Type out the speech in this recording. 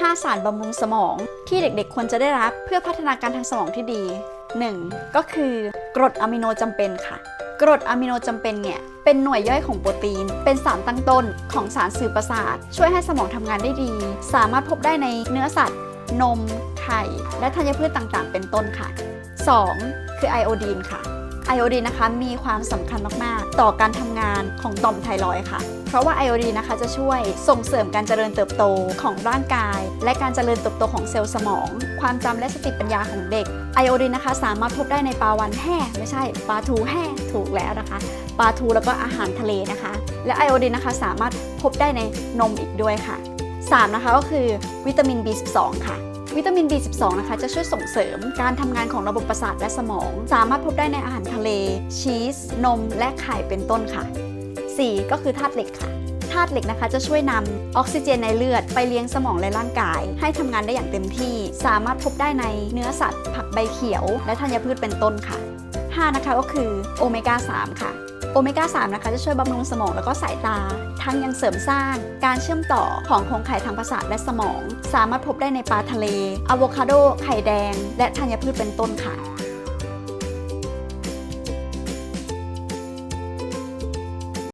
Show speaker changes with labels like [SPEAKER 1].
[SPEAKER 1] 5 สารบำรุงสมอง ที่เด็กๆควรจะได้รับเพื่อพัฒนาการทางสมองที่ดี 1. ก็คือกรดอะมิโนจำเป็นค่ะ กรดอะมิโนจำเป็นเนี่ยเป็นหน่วยย่อยของโปรตีน เป็นสารตั้งต้นของสารสื่อประสาท ช่วยให้สมองทำงานได้ดี สามารถพบได้ในเนื้อสัตว์ นม ไข่ และธัญพืชต่างๆ เป็นต้นค่ะ 2. คือไอโอดีนค่ะไอโอดีนนะคะมีความสำคัญมาก ๆ ต่อการทำงานของต่อมไทรอยค่ะ เพราะว่าไอโอดีนนะคะจะช่วยส่งเสริมการเจริญเติบโตของร่างกาย และการเจริญเติบโตของเซลล์สมอง ความจำและสติปัญญาของเด็กไอโอดีนนะคะ สามารถพบได้ในปลาวันแห้ไม่ใช่ปลาทูแห้ถูกแล้วนะคะปลาทูแล้วก็อาหารทะเลนะคะ และไอโอดีนนะคะสามารถพบได้ในนมอีกด้วยค่ะ 3 นะคะก็คือวิตามิน B12 ค่ะวิตามิน B12 นะคะจะช่วยส่งเสริมการทำงานของระบบประสาทและสมอง สามารถพบได้ในอาหารทะเล ชีส นม และไข่เป็นต้นค่ะ 4ก็คือธาตุเหล็กค่ะธาตุเหล็กนะคะจะช่วยนำออกซิเจนในเลือดไปเลี้ยงสมองและร่างกาย ให้ทำงานได้อย่างเต็มที่ สามารถพบได้ในเนื้อสัตว์ ผักใบเขียว และธัญพืชเป็นต้นค่ะ 5 นะคะก็คือโอเมก้า3ค่ะโอเมก้า3นะคะจะช่วยบำรุงสมองแล้วก็สายตา ทั้งยังเสริมสร้างการเชื่อมต่อของโครงข่ายทางประสาทและสมอง สามารถพบได้ในปลาทะเลอะโวคาโด ไข่แดง และธัญพืชเป็นต้นค่ะ